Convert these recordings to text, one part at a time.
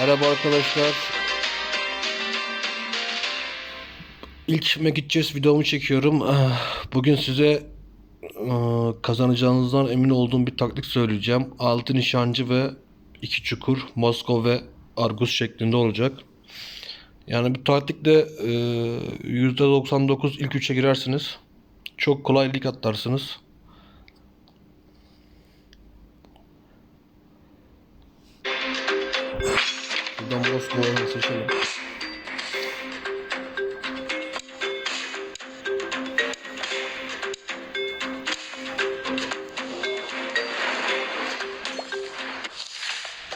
Merhaba arkadaşlar. İlk It Chess videomu çekiyorum. Ah, Bugün size ah, kazanacağınızdan emin olduğum bir taktik söyleyeceğim. Altı nişancı ve iki çukur Moskova ve Argus şeklinde olacak. Yani bu taktikle e, %99 ilk üçe girersiniz. Çok kolay lig atlarsınız. Buradan Moskova'yı seçelim.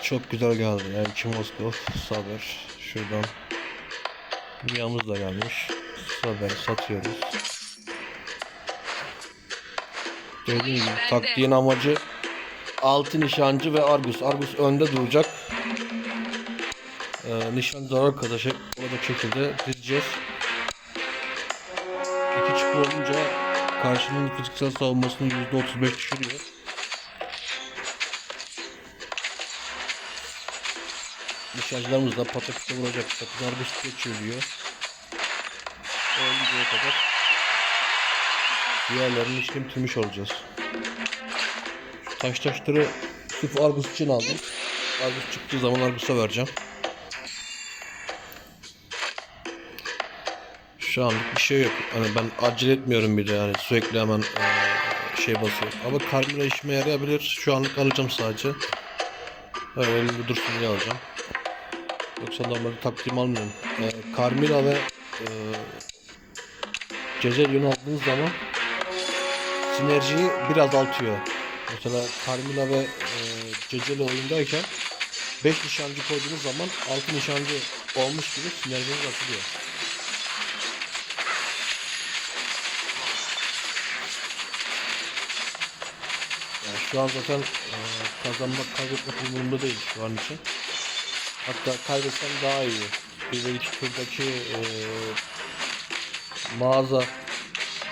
Çok güzel geldi. Yani iki Moskov, Saber. Şuradan Rüyamız da gelmiş. Saber satıyoruz. Dediğim gibi taktiğin amacı altı nişancı ve Argus. Argus önde duracak. Ee, nişancı arkadaşı olacak şekilde dizeceğiz. İki çukur olunca karşının fiziksel savunmasını %35 düşürüyor. Nişancılarımız da pataküte vuracak. Geçiyor diyor. O videoya kadar diğerlerini işlem bitirmiş olacağız. Taş taşları sırf Argus için aldım. Argus çıktığı zaman Argus'a vereceğim. Şu anlık bir şey yok. Hani ben acele etmiyorum bir de yani sürekli hemen eee, şey basıyorum. Ama Carmilla işime yarayabilir. Şu anlık alacağım sadece. Öyle elimde dursun diye alacağım. Yoksa normalde taktiğimi almıyorum. Eee Carmilla ve eee Cezelyon'u aldığınız zaman sinerjiyi biraz azaltıyor. Mesela Carmilla ve e, Ceceli oyundayken 5 nişancı koyduğunuz zaman 6 nişancı olmuş gibi sinerjiniz atılıyor. Şu an zaten e, kazanmak kaybetmek umurumda değil şu an için. Hatta kaybetsem daha iyi. Bir ve iki turdaki e, mağaza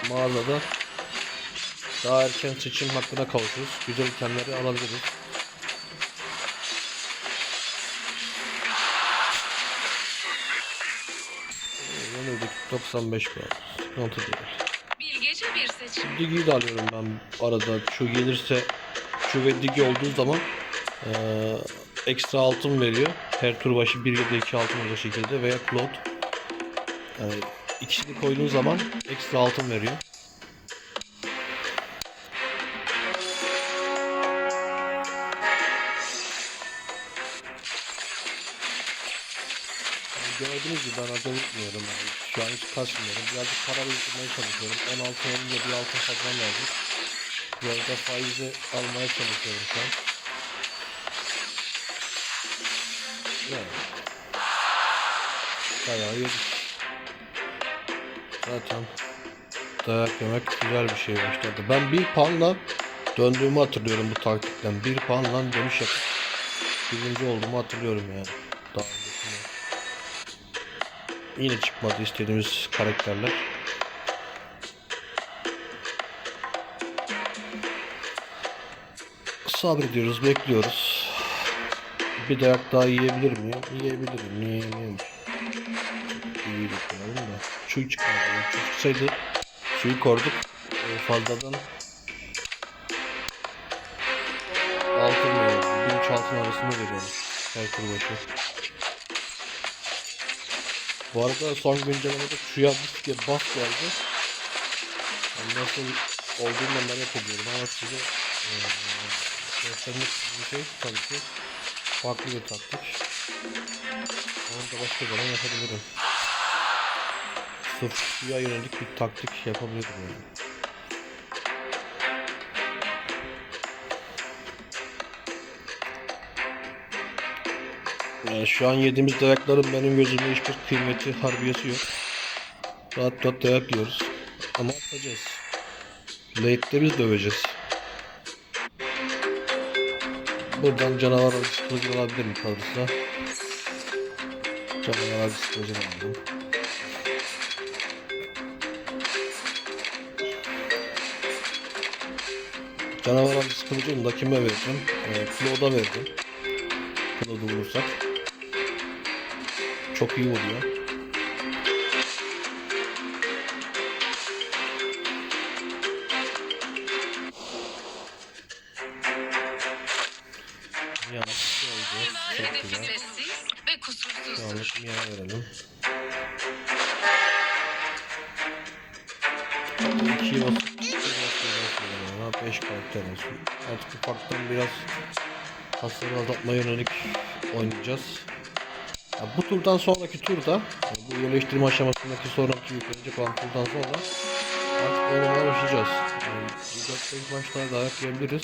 mağazada daha erken seçim hakkına kavuşuruz. Güzel itemleri alabiliriz. Ee, Yenildik 95 puan. Sıkıntı değil. Bilgece bir seçim. Digi'yi de alıyorum ben arada. Şu gelirse şu ve Digi olduğu zaman eee, ekstra altın veriyor. Her tur başı 1 ya da 2 altın olacak şekilde veya Claude. Yani ikisini koyduğun zaman ekstra altın veriyor. Gördüğünüz gibi ben acele etmiyorum yani. Şu an hiç kasmıyorum. Birazcık para biriktirmeye çalışıyorum. 16 olunca bir altın kazanmam lazım. Biraz da faizi almaya çalışıyorum şu an. Yani. Bayağı yedik. Zaten dayak yemek güzel bir şey başladı. Ben bir puanla döndüğümü hatırlıyorum bu taktikten. Bir puanla dönüş yapıp birinci olduğumu hatırlıyorum yani. Daha öncesinde. Yine çıkmadı istediğimiz karakterler. Sabrediyoruz, bekliyoruz. Bir dayak daha yiyebilir miyim? Yiyebilirim. Niye yemeyeyim? İyi bekliyorum da. Çuy çıkmadı. Çuy çıksaydı suyu korduk. Ee, fazladan altın veriyorum. Bir üç altın arasında veriyorum. Her tur başı. Bu arada son güncellemede suya bir diye bas geldi. Yani nasıl olduğunu merak ediyorum ama size eee göstermek bir şey tabii ki farklı bir taktik. Onu da başka zaman yapabilirim. Sırf suya yönelik bir taktik yapabilirim yani. Yani şu an yediğimiz dayakların benim gözümde hiçbir kıymeti, harbiyesi yok. Rahat rahat dayak yiyoruz. Ama atacağız. Late'de biz döveceğiz. Buradan canavar kılıcı alabilir mi kalırsa? Canavar kılıcı aldım. Canavar kılıcını da kime vereceğim? Ee, Claude'a vereceğim. Claude'u bulursak. Çok iyi vuruyor. Yanlış oldu. Çok güzel. ve kusursuzdur. Yanlış yana verelim. 2 basıp 5 karakter olsun. Artık ufaktan biraz hasarı azaltmaya yönelik oynayacağız. Ya bu turdan sonraki turda yani bu yerleştirme aşamasındaki sonraki yüklenecek olan turdan sonra artık oynamaya başlayacağız. Yani 4-5 maçlar daha yapabiliriz.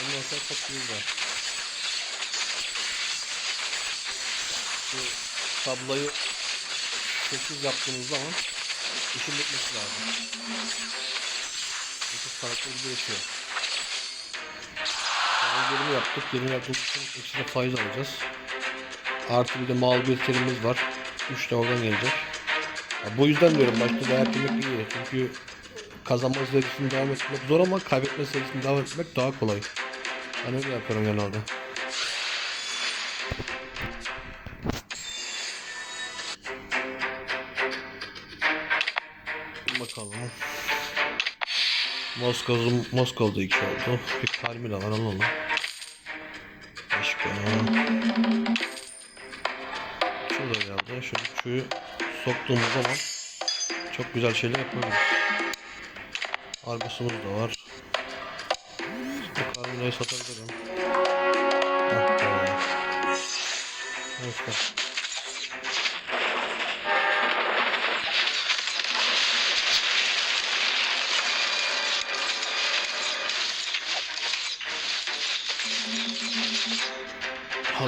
Ondan sonra çok var. Tablayı 8 yaptığımız zaman işin bitmesi lazım. 8 karakter değişiyor. Yani 20 yaptık. 20 yaptığımız için ekstra faiz alacağız. Artı bir de mal bir terimiz var. 3 de oradan gelecek. Ya bu yüzden diyorum başta dayak yemek iyi. Çünkü kazanma serisini devam etmek zor ama kaybetme serisini devam etmek daha kolay. Ben öyle yapıyorum genelde. Moskova'da Moskova'da iki oldu. Bir Carmila var alalım. Başka. Şurada geldi. Şu üçüyü soktuğumuz zaman çok güzel şeyler yapabiliriz. Argos'umuz da var. Bu Carmila'yı satabilirim. Ah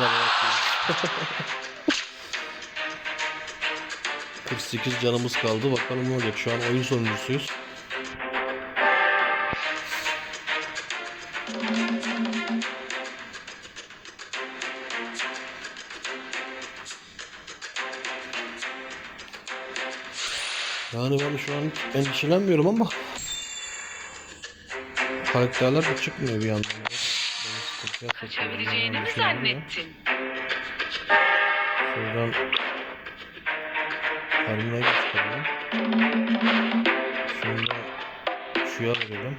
bırakıyoruz. 48 canımız kaldı. Bakalım ne olacak. Şu an oyun sonuncusuyuz. Yani ben şu an endişelenmiyorum ama karakterler de çıkmıyor bir yandan. Kaçabileceğini mi zannettin? Şuradan Karina'yı da çıkaralım. Şunu da şuya verelim.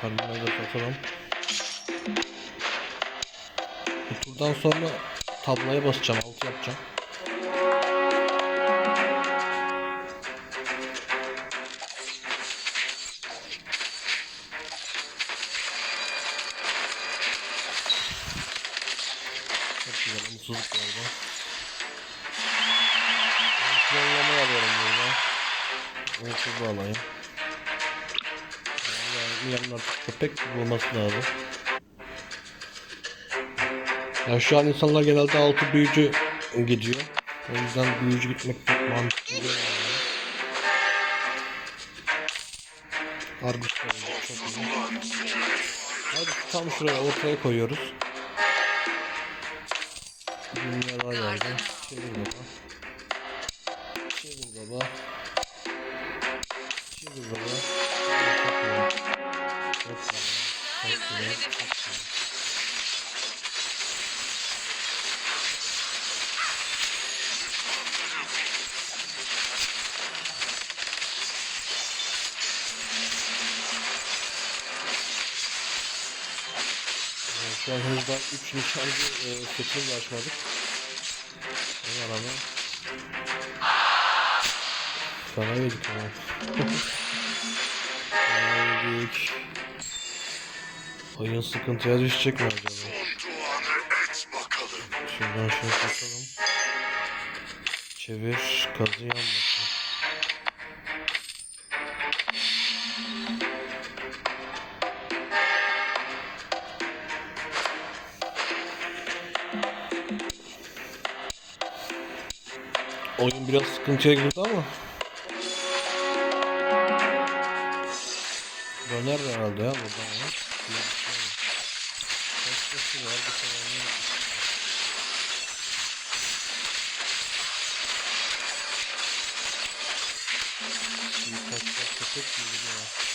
Karina'yı da satalım. Bu turdan sonra tabloya basacağım, altı yapacağım. Umutsuzluk galiba. Planlama alıyorum burada. Umutsuzluğu alayım. Yani yarın artık köpek gibi lazım. Ya şu an insanlar genelde altı büyücü gidiyor. O yüzden büyücü gitmek çok mantıklı değil. Öyle, çok iyi. Hadi tam şuraya ortaya koyuyoruz. Dünya daha geldi. Çevir baba. Çevir baba. Çevir baba. Çok güzel. Çok güzel. Çok güzel. Şu an daha 3 nişancı e, setini de açmadık. Ona rağmen Sana yedik ama. Yedik. Oyun sıkıntıya düşecek mi acaba? Şuradan şunu takalım. Çevir, kazı yanmasın. Oyun biraz sıkıntıya girdi ama. Döner herhalde ya buradan ya. Başkası var bir tane onu Şimdi kaç kaç köpek gibi ya.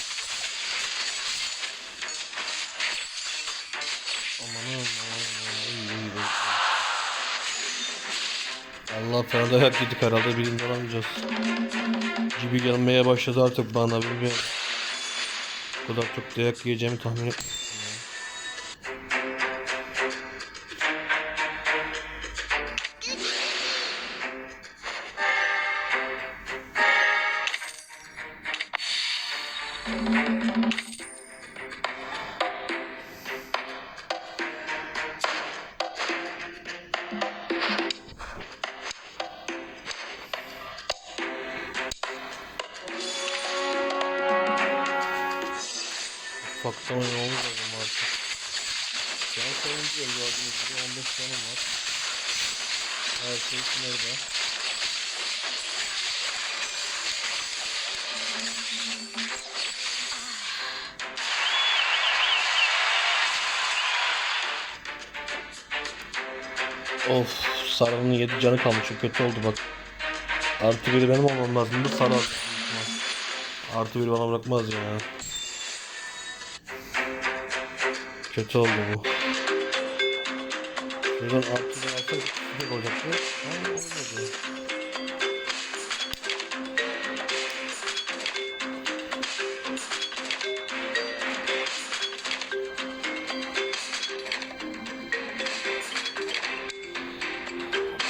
Allah falan dayak yedik herhalde birinci olamayacağız. Gibi gelmeye başladı artık bana bilmiyorum. Bu kadar çok dayak yiyeceğimi tahmin etmiyorum. Sarı'nın 7 canı kalmış çok kötü oldu bak. Artı biri benim olmam lazımdı Sarı artı. Artı biri bana bırakmaz ya. Kötü oldu bu. Şuradan artı bir alsak güzel olacaktı. Ama olmadı.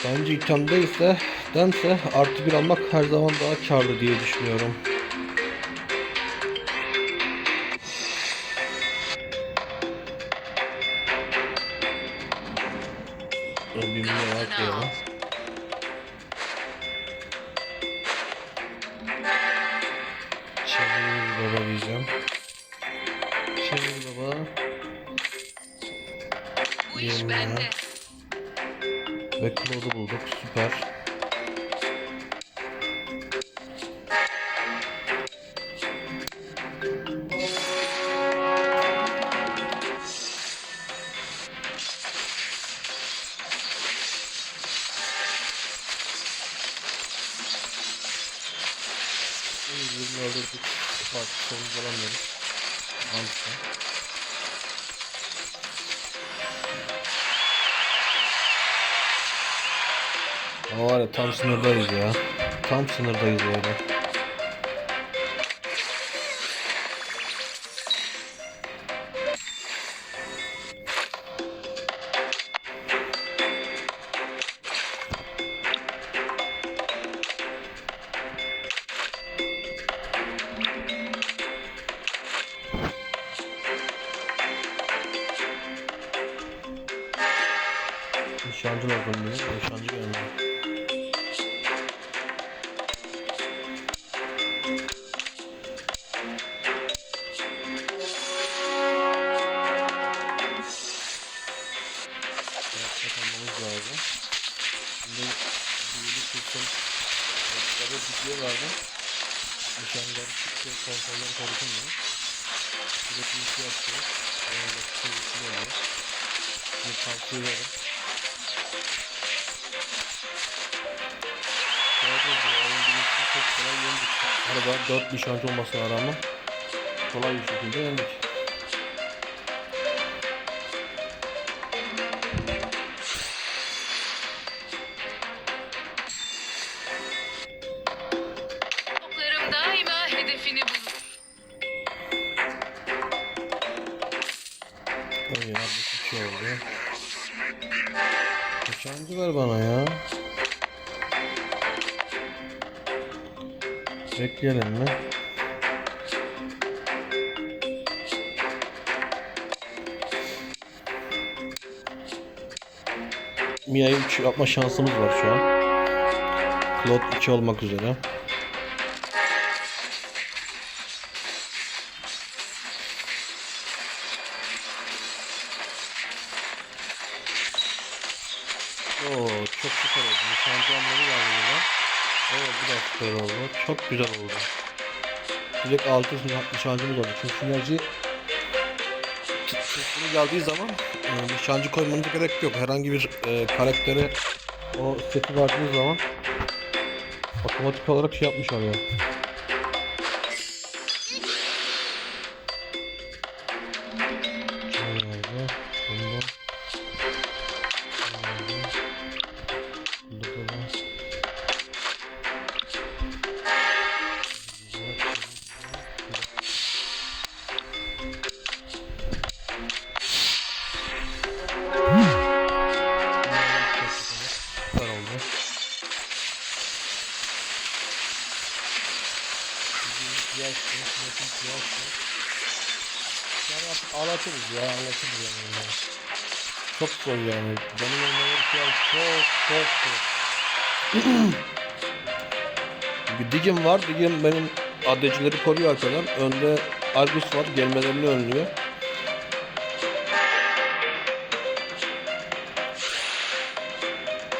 Bence itemdeyse dense artı bir almak her zaman daha karlı diye düşünüyorum. Bir 120 öldürdük. Bak sonuç alamıyoruz. Mantıklı. Ama var ya tam sınırdayız ya. Tam sınırdayız orada. Nişancı lazım diyor. Nişancı gelmiyor. Dikiyorlardı. Nişancıları çıkıyor kontrolleri konuşulmuyor. Sürekli işi yapıyor. Sonra da kısım işliyorlar. Şimdi tavsiye ederim. Arada 4 nişancı olmasına rağmen kolay bir şekilde yendik. Bekleyelim mi? Mia'yı 3 yapma şansımız var şu an. Claude 2 olmak üzere. Güzel oldu. Direkt 6 nişancımız oldu. Çünkü sinerji sesini geldiği zaman e, nişancı koymanıza gerek yok. Herhangi bir e, karaktere o seti verdiğiniz zaman otomatik olarak şey yapmış oluyor. Zor yani. Benim şu an çok çok bir digim var. Digim benim adecileri koruyor arkadan. Önde Argus var. Gelmelerini önlüyor.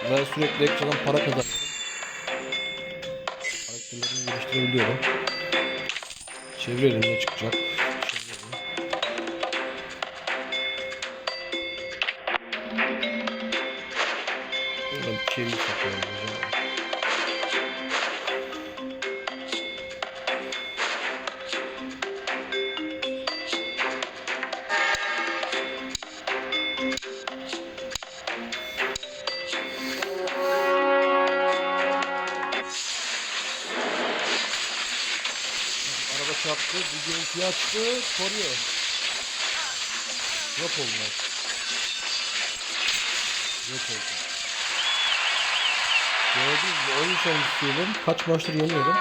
Ve sürekli ekstradan para kazanıyorum. Karakterlerimi geliştirebiliyorum. Çevirelim ne çıkacak. Yapıyorum. o zaman. Araba çarptı, bir görüntüyü açtı, koruyor. Yok olmaz. Yok oldu. Gördünüz mü? Oyun sonuçluydum. Kaç maçtır yeniyorum.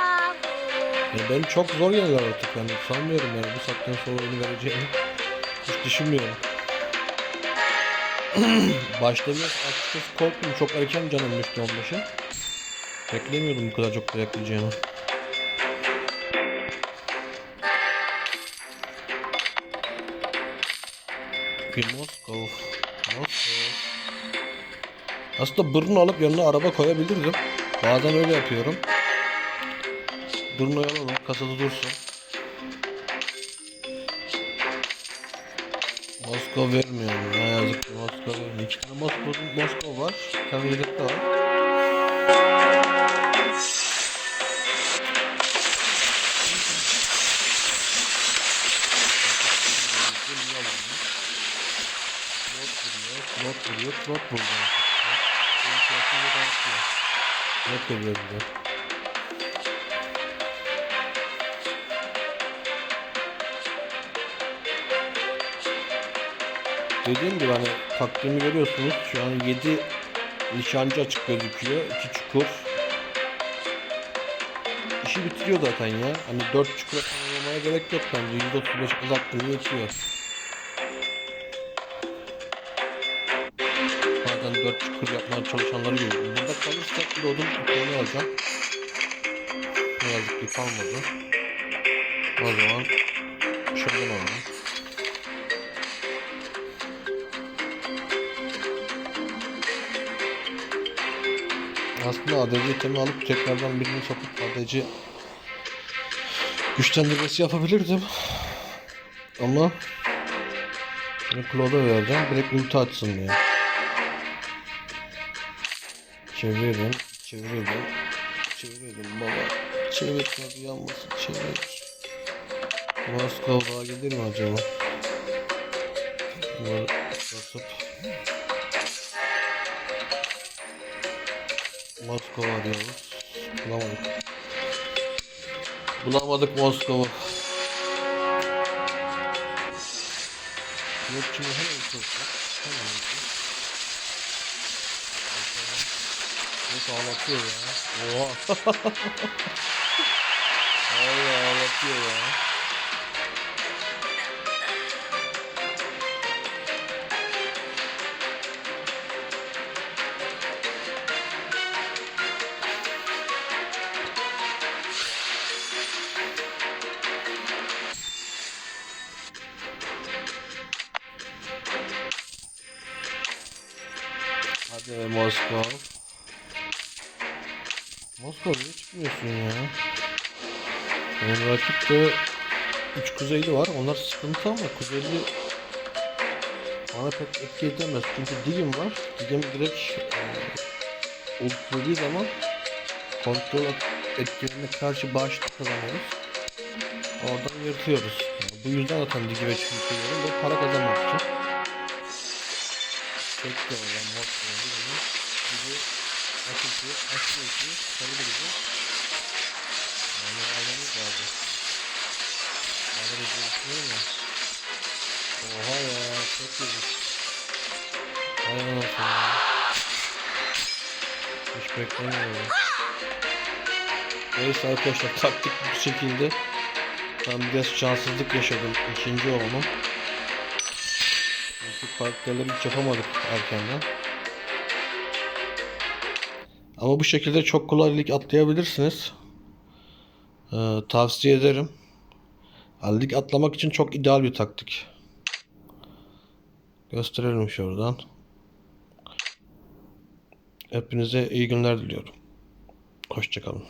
Yani beni çok zor yeniyorlar artık yani. Sanmıyorum yani bu saatten sonra oyunu vereceğimi. Hiç düşünmüyorum. Başta biraz açıkçası korktum. Çok erken canım düştü 15'e. Beklemiyordum bu kadar çok dayakleyeceğini. Bir Moskov. Moskov. Aslında Brno alıp yanına araba koyabilirdim. Bazen öyle yapıyorum. Brno'yu alalım. Kasada dursun. Moskov vermiyorum. Ne yazık ki Moskov vermiyor. İki tane Moskov, Moskov var. Bir tane yedekte var. Slot vuruyor, slot vuruyor, slot vuruyor. Veriyor bize. Dediğim gibi hani takvimi görüyorsunuz. Şu an 7 nişancı açık gözüküyor. 2 çukur. İşi bitiriyor zaten ya. Hani 4 çukur tamamlamaya gerek yok bence. %35 uzattığını yetiyor. Bazen 4 çukur yapmaya çalışanları görüyorum. Burada kalırsa bir odun ipini alacağım. Ne yazık ki kalmadı. O zaman şuradan alalım. Aslında ADC itemi alıp tekrardan birini sokup ADC güçlendirmesi yapabilirdim. Ama Claude'a vereceğim. Direkt ulti açsın diye. Çevirelim. Çevirelim. Çevirelim baba. Çevir tabi yanmasın. Çevir. Moskova daha gelir mi acaba? Bunları basıp Moskova arıyoruz. Bulamadık. Bulamadık Moskova. Yok şimdi hemen uçursa. Hemen uçur. Yok ağlatıyor ya. Oha. Ay ağlatıyor ya. Hadi Moskova'ya çıkmıyorsun ya. Yani rakip de 3 kuzeyli var. Onlar sıkıntı ama kuzeyli bana pek etki edemez. Çünkü Digim var. Digim direkt e, zaman kontrol etkilerine karşı bağışlı kazanıyoruz. Oradan yırtıyoruz. Yani bu yüzden zaten Digim'e çıkıyorum ve para kazanmak için. Tek de olan Moskova'yı Digim'e F2, F2, sarı bilgi. Yani almamız lazım. Almamız gerekiyor ya. Oha ya, çok güzel. Hayvan olsun ya. Hiç beklemiyorum. Neyse arkadaşlar taktik bir şekilde ben biraz şanssızlık yaşadım ikinci olmam. Çünkü parkları hiç yapamadık erkenden. Ama bu şekilde çok kolay atlayabilirsiniz. Ee, tavsiye ederim. Yani lig atlamak için çok ideal bir taktik. Gösterelim şuradan. Hepinize iyi günler diliyorum. Hoşçakalın.